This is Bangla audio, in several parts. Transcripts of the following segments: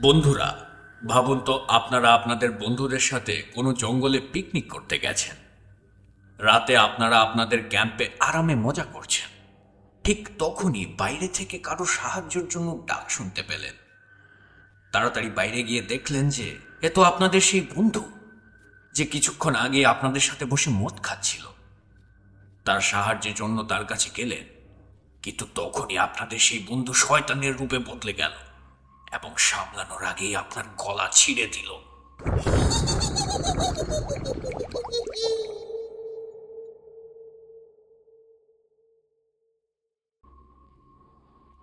বন্ধুরা, ভাবুন তো আপনারা আপনাদের বন্ধুদের সাথে কোনো জঙ্গলে পিকনিক করতে গেছেন। রাতে আপনারা আপনাদের ক্যাম্পে আরামে মজা করছেন। ঠিক তখনই বাইরে থেকে কারও সাহায্যের জন্য ডাক শুনতে পেলেন। তাড়াতাড়ি বাইরে গিয়ে দেখলেন যে, এ তো আপনাদের সেই বন্ধু, যে কিছুক্ষণ আগে আপনাদের সাথে বসে মদ খাচ্ছিল। তার সাহায্যের জন্য তার কাছে গেলেন, কিন্তু তখনই আপনাদের সেই বন্ধু শয়তানের রূপে বদলে গেল। এবং সামলানোর আগেই আপনার গলা ছিঁড়ে দিল।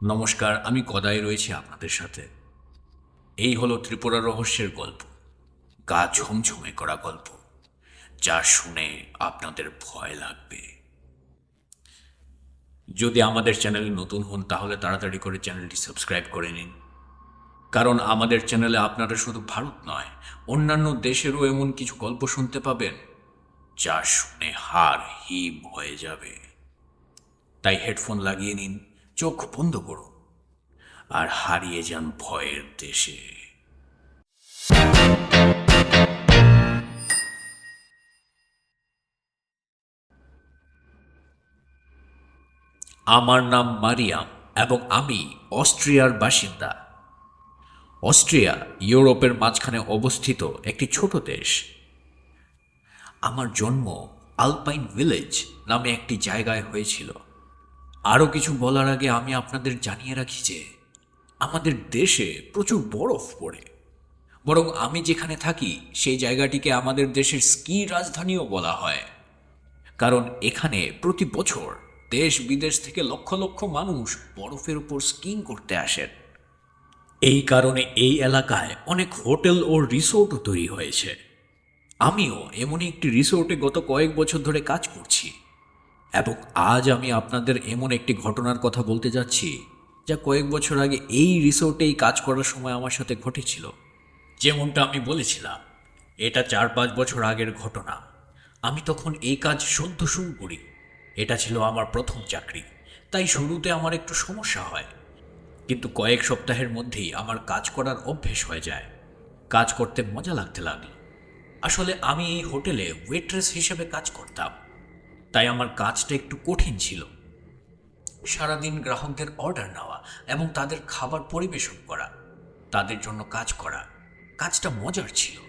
নমস্কার, আমি কদাই রয়েছি আপনাদের সাথে। এই হলো ত্রিপুরা রহস্যের গল্প, গা ঝমঝমে করা গল্প, যা শুনে আপনাদের ভয় লাগবে। যদি আমাদের চ্যানেলে নতুন হন, তাহলে তাড়াতাড়ি করে চ্যানেলটি সাবস্ক্রাইব করে নিন। কারণ আমাদের চ্যানেলে আপনারা শুধু ভারত নয়, অন্যান্য দেশেরও এমন কিছু গল্প শুনতে পাবেন যা শুনে হার হিম হয়ে যাবে। তাই হেডফোন লাগিয়ে নিন, চোখ বন্ধ করুন আর হারিয়ে যান ভয়ের দেশে। আমার নাম মারিয়াম এবং আমি অস্ট্রিয়ার বাসিন্দা। অস্ট্রিয়া ইউরোপের মাঝখানে অবস্থিত একটি ছোট দেশ। আমার জন্ম আলপাইন ভিলেজ নামে একটি জায়গায় হয়েছিল। আরও কিছু বলার আগে আমি আপনাদের জানিয়ে রাখি যে, আমাদের দেশে প্রচুর বরফ পড়ে। বরং আমি যেখানে থাকি, সেই জায়গাটিকে আমাদের দেশের স্কি রাজধানীও বলা হয়। কারণ এখানে প্রতি বছর দেশ বিদেশ থেকে লক্ষ লক্ষ মানুষ বরফের উপর স্কিং করতে আসেন। এই কারণে এই এলাকায় অনেক হোটেল ও রিসোর্টও তৈরি হয়েছে। আমিও এমনই একটি রিসোর্টে গত কয়েক বছর ধরে কাজ করছি এবং আজ আমি আপনাদের এমন একটি ঘটনার কথা বলতে যাচ্ছি যা কয়েক বছর আগে এই রিসোর্টেই কাজ করার সময় আমার সাথে ঘটেছিল। যেমনটা আমি বলেছিলাম, এটা চার পাঁচ বছর আগের ঘটনা। আমি তখন এই কাজ সদ্য শুরু করি। এটা ছিল আমার প্রথম চাকরি। তাই শুরুতে আমার একটু সমস্যা হয়। কিন্তু কয়েক সপ্তাহের মধ্যেই আমার কাজ করার অভ্যেস হয়ে যায়। কাজ করতে মজা লাগতে লাগল। আসলে আমি এই হোটেলে ওয়েট্রেস হিসেবে কাজ করতাম। তাই আমার কাজটা একটু কঠিন ছিল। সারাদিন গ্রাহকদের অর্ডার নেওয়া এবং তাদের খাবার পরিবেশন করা, তাদের জন্য কাজ করা, কাজটা মজার ছিল।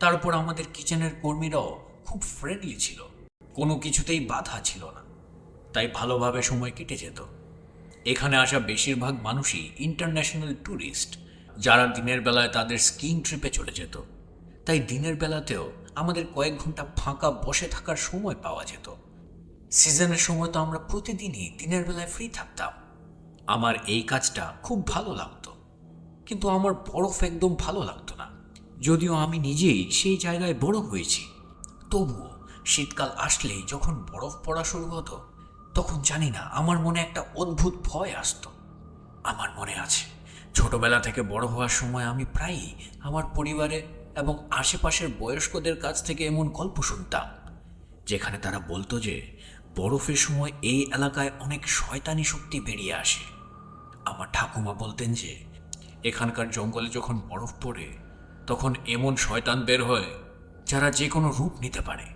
তারপর আমাদের কিচেনের কর্মীরাও খুব ফ্রেন্ডলি ছিল। কোনো কিছুতেই বাধা ছিল না। তাই ভালোভাবে সময় কেটে যেত। এখানে আসা বেশিরভাগ মানুষই ইন্টারন্যাশনাল ট্যুরিস্ট যারা দিনের বেলায় তাদের স্কিং ট্রিপে চলে যেত। তাই দিনের বেলাতেও আমাদের কয়েক ঘণ্টা ফাঁকা বসে থাকার সময় পাওয়া যেত। সিজনের সময় তো আমরা প্রতিদিনই দিনের বেলায় ফ্রি থাকতাম। আমার এই কাজটা খুব ভালো লাগতো। কিন্তু আমার বরফ একদম ভালো লাগতো না। যদিও আমি নিজেই সেই জায়গায় বড় হয়েছি, তবুও শীতকাল আসলেই যখন বরফ পড়া শুরু হতো তখন জানি না, আমার মনে একটা অদ্ভুত ভয় আসতো। আমার মনে আছে, ছোটবেলা থেকে বড় হওয়ার সময় আমি প্রায়ই আমার পরিবারে এবং আশেপাশের বয়স্কদের কাছ থেকে এমন গল্প শুনতাম, যেখানে তারা বলতো যে, বরফের সময় এই এলাকায় অনেক শয়তানি শক্তি বেরিয়ে আসে। আমার ঠাকুমা বলতেন যে, এখানকার জঙ্গলে যখন বরফ পড়ে, তখন এমন শয়তান বের হয়, যারা যে কোনো রূপ নিতে পারে।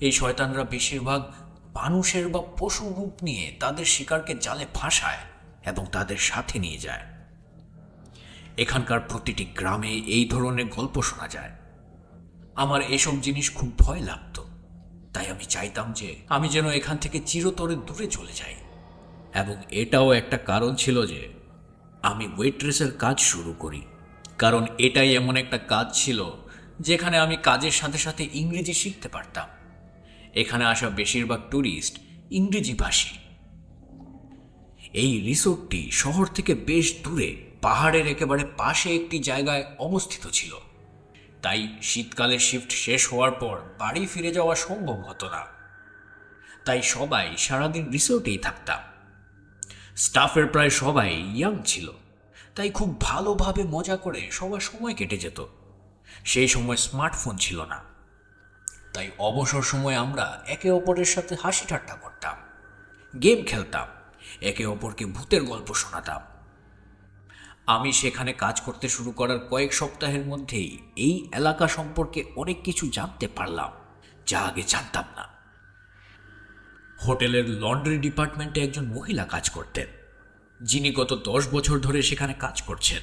এই শয়তানরা বেশিরভাগ মানুষের বা পশু রূপ নিয়ে তাদের শিকারকে জালে ফাঁসায় এবং তাদের সাথে নিয়ে যায়। এখানকার প্রতিটি গ্রামে এই ধরনের গল্প শোনা যায়। আমার এসব জিনিস খুব ভয় লাগতো। তাই আমি চাইতাম যে আমি যেন এখান থেকে চিরতরে দূরে চলে যাই। এবং এটাও একটা কারণ ছিল যে আমি ওয়েট্রেসের কাজ শুরু করি। কারণ এটাই এমন একটা কাজ ছিল যেখানে আমি কাজের সাথে সাথে ইংরেজি শিখতে পারতাম। এখানে আসা বেশিরভাগ ট্যুরিস্ট ইংরেজি ভাষী। এই রিসোর্টটি শহর থেকে বেশ দূরে, পাহাড়ের একেবারে পাশে একটি জায়গায় অবস্থিত ছিল। তাই শীতকালে শিফট শেষ হওয়ার পর বাড়ি ফিরে যাওয়া সম্ভব হতো না। তাই সবাই সারাদিন রিসোর্টেই থাকতাম। স্টাফের প্রায় সবাই ইয়াং ছিল, তাই খুব ভালোভাবে মজা করে সবার সময় কেটে যেত। সেই সময় স্মার্টফোন ছিল না। তাই অবসর সময় আমরা একে অপরের সাথে হাসি ঠাট্টা করতাম, গেম খেলতাম, একে অপরকে ভূতের গল্প শোনাতাম। আমি সেখানে কাজ করতে শুরু করার কয়েক সপ্তাহের মধ্যেই এই এলাকা সম্পর্কে অনেক কিছু জানতে পারলাম, যা আগে জানতাম না। হোটেলের লন্ড্রি ডিপার্টমেন্টে একজন মহিলা কাজ করতেন, যিনি গত দশ বছর ধরে সেখানে কাজ করছেন।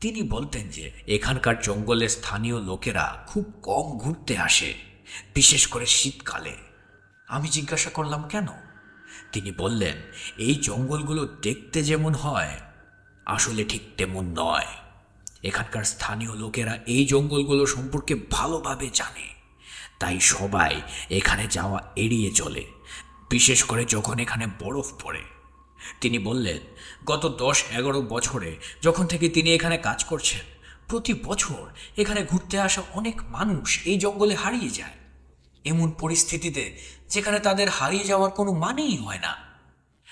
তিনি বলতেন যে, এখানকার জঙ্গলে স্থানীয় লোকেরা খুব কম ঘুরতে আসে। বিশেষ করে শীতকালে। আমি জিজ্ঞাসা করলাম, কেন? তিনি বললেন, এই জঙ্গলগুলো দেখতে যেমন হয়, আসলে ঠিক তেমন নয়। এখানকার স্থানীয় লোকেরা এই জঙ্গলগুলো সম্পর্কে ভালোভাবে জানে। তাই সবাই এখানে যাওয়া এড়িয়ে চলে, বিশেষ করে যখন এখানে বরফ পড়ে। তিনি বললেন, গত দশ এগারো বছরে যখন থেকে তিনি এখানে কাজ করছেন, প্রতি বছর এখানে ঘুরতে আসা অনেক মানুষ এই জঙ্গলে হারিয়ে যায়। এমন পরিস্থিতিতে যেখানে তাদের হারিয়ে যাওয়ার কোনো মানেই হয় না।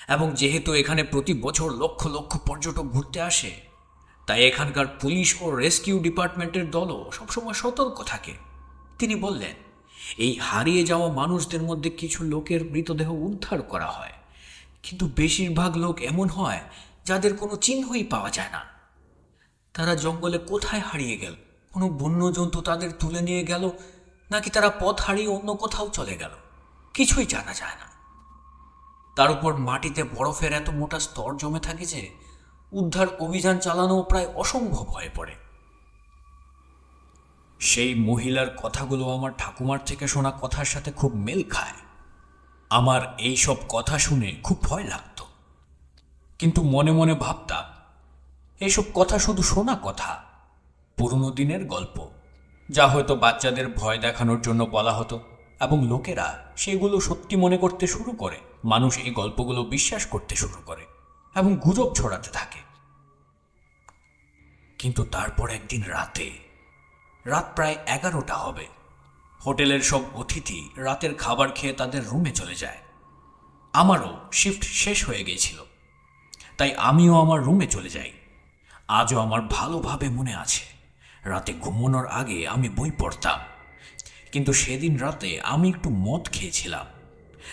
এবং যেহেতু এখানে প্রতি বছর লক্ষ লক্ষ পর্যটক ঘুরতে আসে, তাই এখানকার পুলিশ ও রেস্কিউ ডিপার্টমেন্টের দলও সবসময় সতর্ক থাকে। তিনি বললেন, এই হারিয়ে যাওয়া মানুষদের মধ্যে কিছু লোকের মৃতদেহ উদ্ধার করা হয়। কিন্তু বেশিরভাগ লোক এমন হয় যাদের কোনো চিহ্নই পাওয়া যায় না। তারা জঙ্গলে কোথায় হারিয়ে গেল? কোনো বন্য জন্তু তাদের তুলে নিয়ে গেল? নাকি তারা পথ হারিয়ে অন্য কোথাও চলে গেল? কিছুই জানা যায় না। তার উপর মাটিতে বরফের এত মোটা স্তর জমে থাকে যে উদ্ধার অভিযান চালানো প্রায় অসম্ভব হয়ে পড়ে। সেই মহিলার কথাগুলো আমার ঠাকুমার থেকে শোনা কথার সাথে খুব মেল খায়। আমার এই সব কথা শুনে খুব ভয় লাগত। কিন্তু মনে মনে ভাবতাম, এসব কথা শুধু শোনা কথা, পুরনো দিনের গল্প। যা হয়তো বাচ্চাদের ভয় দেখানোর জন্য বলা হতো এবং লোকেরা সেগুলো সত্যি মনে করতে শুরু করে। মানুষ এই গল্পগুলো বিশ্বাস করতে শুরু করে এবং গুজব ছড়াতে থাকে। কিন্তু তারপর একদিন রাতে, রাত প্রায় এগারোটা হবে। হোটেলের সব অতিথি রাতের খাবার খেয়ে তাদের রুমে চলে যায়। আমারও শিফট শেষ হয়ে গিয়েছিল, তাই আমিও আমার রুমে চলে যাই। আজও আমার ভালোভাবে মনে আছে। রাতে ঘুমানোর আগে আমি বই পড়তাম। কিন্তু সেদিন রাতে আমি একটু মদ খেয়েছিলাম।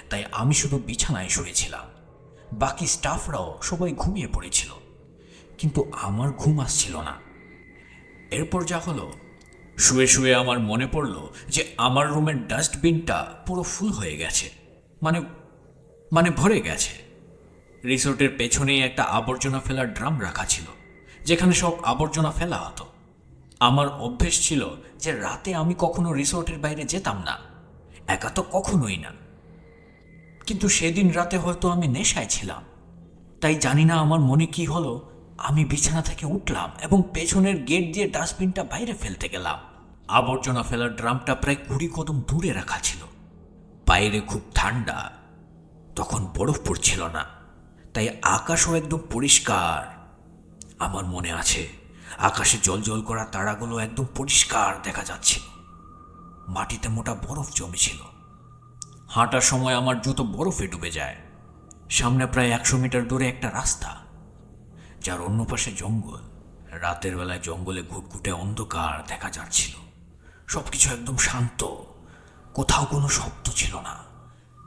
তাই আমি শুধু বিছানায় শুয়েছিলাম। বাকি স্টাফরাও সবাই ঘুমিয়ে পড়েছিল। কিন্তু আমার ঘুম আসছিল না। এরপর যা হলো, শুয়ে শুয়ে আমার মনে পড়ল যে আমার রুমের ডাস্টবিনটা পুরো ফুল হয়ে গেছে। মানে মানে ভরে গেছে। রিসোর্টের পেছনেই একটা আবর্জনা ফেলার ড্রাম রাখা ছিল, যেখানে সব আবর্জনা ফেলা হতো। আমার অভ্যেস ছিল যে রাতে আমি কখনো রিসোর্টের বাইরে যেতাম না। একা তো কখনোই না। কিন্তু সেদিন রাতে হয়তো আমি নেশায় ছিলাম। তাই জানি না আমার মনে কি হলো, আমি বিছানা থেকে উঠলাম এবং পেছনের গেট দিয়ে ডাস্টবিনটা বাইরে ফেলতে গেলাম। আবর্জনা ফেলার ড্রামটা প্রায় কুড়ি কদম দূরে রাখা ছিল। বাইরে খুব ঠান্ডা, তখন বরফ পড়ছিল না। তাই আকাশও একদম পরিষ্কার, আমার মনে আছে। আকাশে জল করা তারাগুলো একদম পরিষ্কার দেখা যাচ্ছিল। মাটিতে মোটা বরফ জমেছিল। হাঁটার সময় আমার জুতো বরফে ডুবে যায়। সামনে প্রায় একশো মিটার দূরে একটা রাস্তা, যার অন্য পাশে জঙ্গল। রাতের বেলায় জঙ্গলে ঘুটঘুটে অন্ধকার দেখা যাচ্ছিল। সবকিছু একদম শান্ত। কোথাও কোনো শব্দ ছিল না।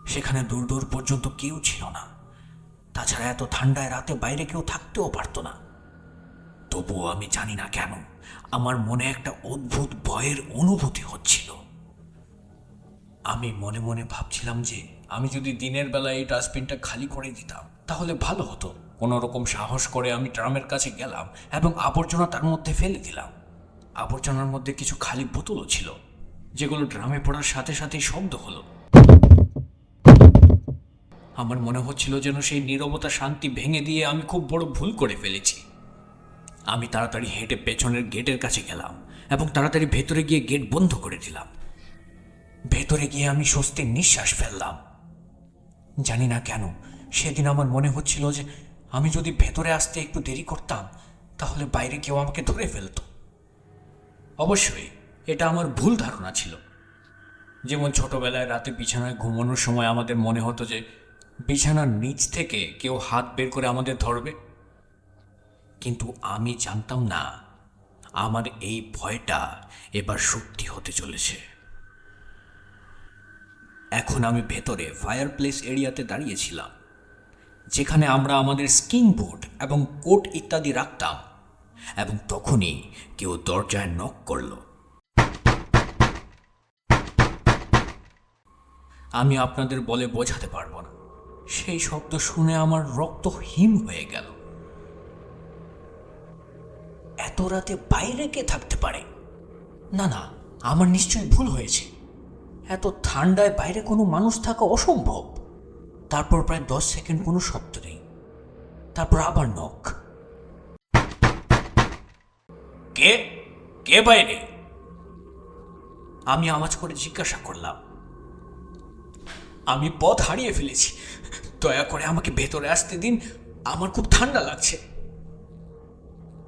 সেখানে দূর দূর পর্যন্ত কেউ ছিল না। তাছাড়া এত ঠান্ডায় রাতে বাইরে কেউ থাকতেও পারতো না। তবুও আমি জানি না কেন, আমার মনে একটা অদ্ভুত ভয়ের অনুভূতি হচ্ছিল। আমি মনে মনে ভাবছিলাম যে, আমি যদি দিনের বেলায় এই ডাস্টবিনটা খালি করে দিতাম, তাহলে ভালো হতো। কোনো রকম সাহস করে আমি ড্রামের কাছে গেলাম এবং আবর্জনা তার মধ্যে ফেলে দিলাম। আবর্জনার মধ্যে কিছু খালি বোতলও ছিল, যেগুলো ড্রামে পড়ার সাথে সাথেই শব্দ হলো। আমার মনে হচ্ছিল যেন সেই নীরবতা শান্তি ভেঙে দিয়ে আমি খুব বড় ভুল করে ফেলেছি। আমি তাড়াতাড়ি হেঁটে পেছনের গেটের কাছে গেলাম এবং তাড়াতাড়ি ভেতরে গিয়ে গেট বন্ধ করে দিলাম। ভেতরে গিয়ে আমি স্বস্তির নিঃশ্বাস ফেললাম। জানি না কেন, সেদিন আমার মনে হচ্ছিল যে আমি যদি ভেতরে আসতে একটু দেরি করতাম, তাহলে বাইরে কেউ আমাকে ধরে ফেলতো। অবশ্যই, এটা আমার ভুল ধারণা ছিল। যেমন ছোটবেলায় রাতে বিছানায় ঘুমানোর সময় আমাদের মনে হতো যে বিছানার নিচ থেকে কেউ হাত বের করে আমাদের ধরবে। কিন্তু আমি জানতাম না আমার এই ভয়টা এবার সত্যি হতে চলেছে। এখন আমি ভেতরে ফায়ার প্লেস এরিয়াতে দাঁড়িয়েছিলাম, যেখানে আমরা আমাদের স্কিং বুট এবং কোট ইত্যাদি রাখতাম এবং তখনই কেউ দরজায় নক করল। আমি আপনাদের বলে বোঝাতে পারব না। সেই শব্দ শুনে আমার রক্ত হিম হয়ে গেল। এত রাতে বাইরে কে থাকতে পারে? না না, আমার নিশ্চয়ই ভুল হয়েছে। এত ঠান্ডায় বাইরে কোনো মানুষ থাকা অসম্ভব। তারপর প্রায় দশ সেকেন্ড কোনো শব্দ নেই। তারপর আবার নখ কে? কে বাইরে? আমি আওয়াজ করে জিজ্ঞাসা করলাম। আমি পথ হারিয়ে ফেলেছি। দয়া করে আমাকে ভেতরে আসতে দিন। আমার খুব ঠান্ডা লাগছে।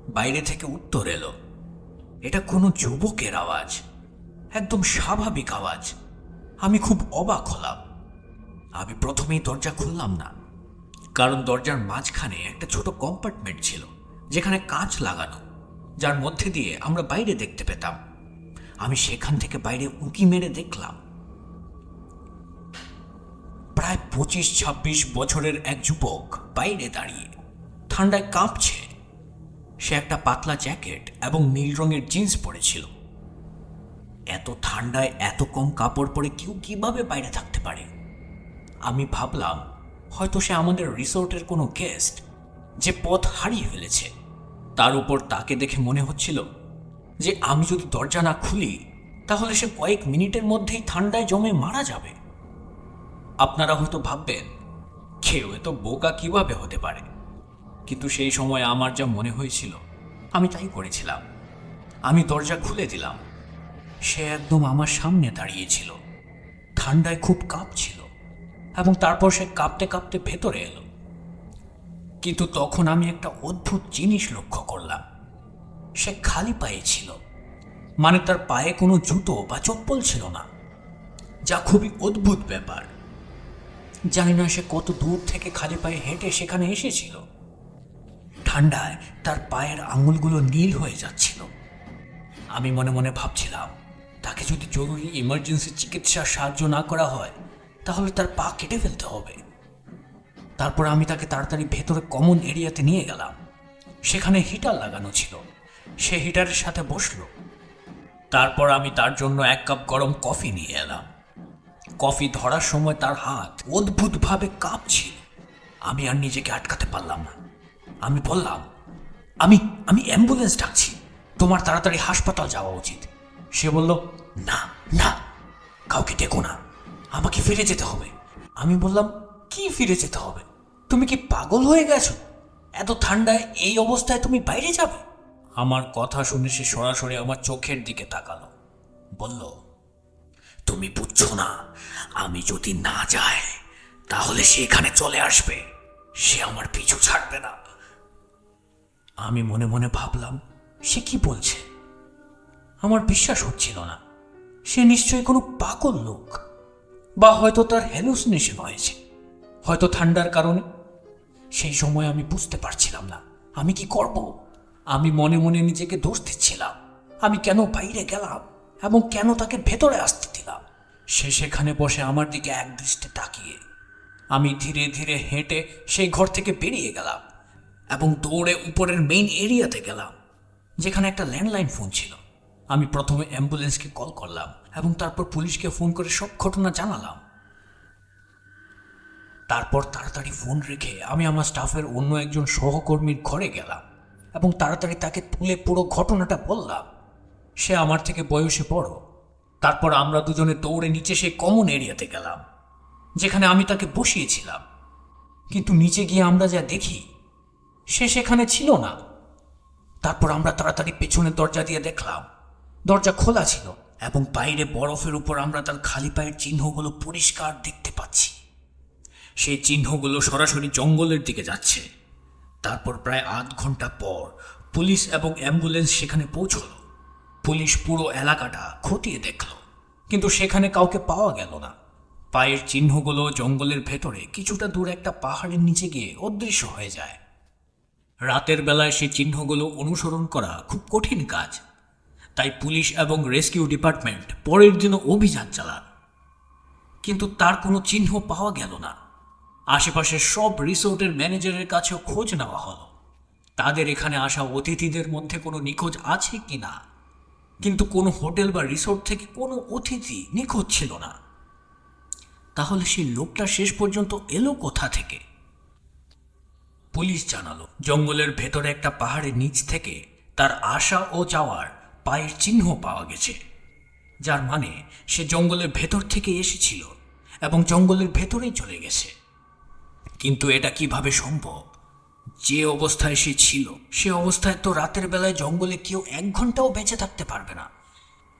বাইরে থেকে উত্তর এলো। এটা কোনো যুবকের আওয়াজ, একদম স্বাভাবিক আওয়াজ। আমি খুব অবাক হলাম। আমি প্রথমেই দরজা খুললাম না, কারণ দরজার মাঝখানে একটা ছোট কম্পার্টমেন্ট ছিল, যেখানে কাঁচ লাগানো, যার মধ্যে দিয়ে আমরা বাইরে দেখতে পেতাম। আমি সেখান থেকে বাইরে উঁকি মেরে দেখলাম। প্রায় পঁচিশ ছাব্বিশ বছরের এক যুবক বাইরে দাঁড়িয়ে ঠান্ডায় কাঁপছে। সে একটা পাতলা জ্যাকেট এবং নীল রঙের জিন্স পরেছিল। এত ঠান্ডায় এত কম কাপড় পরে কেউ কীভাবে বাইরে থাকতে পারে? আমি ভাবলাম, হয়তো সে আমাদের রিসোর্টের কোনো গেস্ট যে পথ হারিয়ে ফেলেছে। তার উপর তাকে দেখে মনে হচ্ছিল যে আমি যদি দরজা না খুলি, তাহলে সে কয়েক মিনিটের মধ্যেই ঠান্ডায় জমে মারা যাবে। আপনারা হয়তো ভাববেন, কেউ এত বোকা কীভাবে হতে পারে? কিন্তু সেই সময় আমার যা মনে হয়েছিল, আমি তাই করেছিলাম। আমি দরজা খুলে দিলাম। সে একদম আমার সামনে দাঁড়িয়েছিল। ঠান্ডায় খুব কাঁপছিল এবং তারপর সে কাঁপতে কাঁপতে ভেতরে এলো। কিন্তু তখন আমি একটা অদ্ভুত জিনিস লক্ষ্য করলাম। সে খালি পায়ে ছিল। মানে তার পায়ে কোনো জুতো বা চপ্পল ছিল না, যা খুবই অদ্ভুত ব্যাপার। জানি না সে কত দূর থেকে খালি পায়ে হেঁটে সেখানে এসেছিল। ঠান্ডায় তার পায়ের আঙুলগুলো নীল হয়ে যাচ্ছিল। আমি মনে মনে ভাবছিলাম, তাকে যদি জরুরি ইমার্জেন্সি চিকিৎসার সাহায্য না করা হয়, তাহলে তার পা কেটে ফেলতে হবে। তারপর আমি তাকে তাড়াতাড়ি ভেতরে কমন এরিয়াতে নিয়ে গেলাম। সেখানে হিটার লাগানো ছিল। সে হিটারের সাথে বসল। তারপর আমি তার জন্য এক কাপ গরম কফি নিয়ে এলাম। কফি ধরার সময় তার হাত অদ্ভুতভাবে কাঁপছিল। আমি আর নিজেকে আটকাতে পারলাম না। আমি বললাম, আমি আমি অ্যাম্বুলেন্স ডাকছি। তোমার তাড়াতাড়ি হাসপাতাল যাওয়া উচিত। সে বলল, না না, কাউকে ডেকো না। আমাকে ফিরে যেতে হবে। আমি বললাম, কি ফিরে যেতে হবে? তুমি কি পাগল হয়ে গেছো? এত ঠান্ডায় এই অবস্থায় তুমি বাইরে যাবে? আমার কথা শুনে সে সরাসরি আমার চোখের দিকে তাকালো। বলল, তুমি বুঝছ না, আমি যদি না যাই, তাহলে সে এখানে চলে আসবে। সে আমার পিছু ছাড়বে না। আমি মনে মনে ভাবলাম, সে কি বলছে? আমার বিশ্বাস হচ্ছিল না। সে নিশ্চয়ই কোনো পাগল লোক। বা হয়তো তার হ্যালুসিনেশন হয়েছে। হয়তো ঠান্ডার কারণে। সেই সময় আমি বুঝতে পারছিলাম না, আমি কি করব? আমি মনে মনে নিজেকে দোষ দিচ্ছিলাম। আমি কেন বাইরে গেলাম? এবং কেন তাকে ভেতরে আসতে দিলাম? সে সেখানে বসে আমার দিকে এক দৃষ্টে তাকিয়ে। আমি ধীরে ধীরে হেঁটে সেই ঘর থেকে বেরিয়ে গেলাম। এবং দৌড়ে উপরের মেইন এরিয়াতে গেলাম, যেখানে একটা ল্যান্ডলাইন ফোন ছিল। আমি প্রথমে অ্যাম্বুলেন্সকে কল করলাম এবং তারপর পুলিশকে ফোন করে সব ঘটনা জানালাম। তারপর তাড়াতাড়ি ফোন রেখে আমি আমার স্টাফের অন্য একজন সহকর্মীর ঘরে গেলাম এবং তাড়াতাড়ি তাকে তুলে পুরো ঘটনাটা বললাম। সে আমার থেকে বয়সে বড়। তারপর আমরা দুজনে দৌড়ে নিচে সেই কমন এরিয়াতে গেলাম, যেখানে আমি তাকে বসিয়েছিলাম। কিন্তু নিচে গিয়ে আমরা যা দেখি সে সেখানে ছিল না। তারপর আমরা তাড়াতাড়ি পেছনের দরজা দিয়ে দেখলাম, দরজা খোলা ছিল এবং বাইরে বরফের উপর আমরা তার খালি পায়ের চিহ্নগুলো পরিষ্কার দেখতে পাচ্ছি। সেই চিহ্নগুলো সরাসরি জঙ্গলের দিকে যাচ্ছে। তারপর প্রায় আধ ঘণ্টা পর পুলিশ এবং অ্যাম্বুলেন্স সেখানে পৌঁছল। পুলিশ পুরো এলাকাটা খতিয়ে দেখল, কিন্তু সেখানে কাউকে পাওয়া গেল না। পায়ের চিহ্নগুলো জঙ্গলের ভেতরে কিছুটা দূর একটা পাহাড়ের নিচে গিয়ে অদৃশ্য হয়ে যায়। রাতের বেলায় সেই চিহ্নগুলো অনুসরণ করা খুব কঠিন কাজ। তাই পুলিশ এবং রেস্কিউ ডিপার্টমেন্ট পরের দিনও অভিযান চালান। কিন্তু তার কোনো চিহ্ন পাওয়া গেল না। আশেপাশের সব রিসোর্টের ম্যানেজারের কাছেও খোঁজ নেওয়া হলো। তাদের এখানে আসা অতিথিদের মধ্যে কোনো নিখোঁজ আছে কি না? কিন্তু কোনো হোটেল বা রিসোর্ট থেকে কোনো অতিথি নিখোঁজ ছিল না। তাহলে সেই লোকটা শেষ পর্যন্ত এলো কোথা থেকে? পুলিশ জানালো, জঙ্গলের ভেতরে একটা পাহাড়ের নিচ থেকে তার আসা ও যাওয়ার পায়ের চিহ্ন পাওয়া গেছে, যার মানে সে জঙ্গলের ভেতর থেকে এসেছিল এবং জঙ্গলের ভেতরেই চলে গেছে। কিন্তু এটা কীভাবে সম্ভব? যে অবস্থায় সে ছিল, সে অবস্থায় তো রাতের বেলায় জঙ্গলে কেউ এক ঘন্টাও বেঁচে থাকতে পারবে না।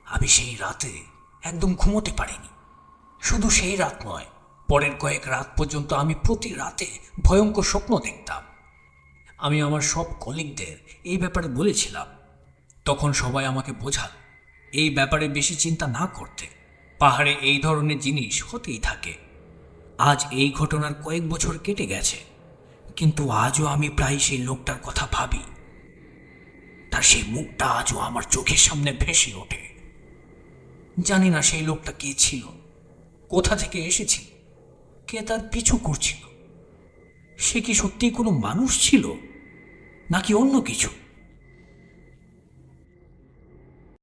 আমি সেই রাতে একদম ঘুমোতে পারিনি। শুধু সেই রাত নয়, পরের কয়েক রাত পর্যন্ত আমি প্রতি রাতে ভয়ঙ্কর স্বপ্ন দেখতাম। আমি আমার সব কলিগদের এই ব্যাপারে বলেছিলাম। তখন সবাই আমাকে বোঝাল, এই ব্যাপারে বেশি চিন্তা না করতে। পাহাড়ে এই ধরনের জিনিস হতেই থাকে। আজ এই ঘটনার কয়েক বছর কেটে গেছে, কিন্তু আজও আমি প্রায় সেই লোকটার কথা ভাবি। তার সেই মুখটা আজও আমার চোখের সামনে ভেসে ওঠে। জানি না সেই লোকটা কে ছিল, কোথা থেকে এসেছিল, কে তার পিছু করছিল। সে কি সত্যিই কোনো মানুষ ছিল? নাকি অন্য কিছু?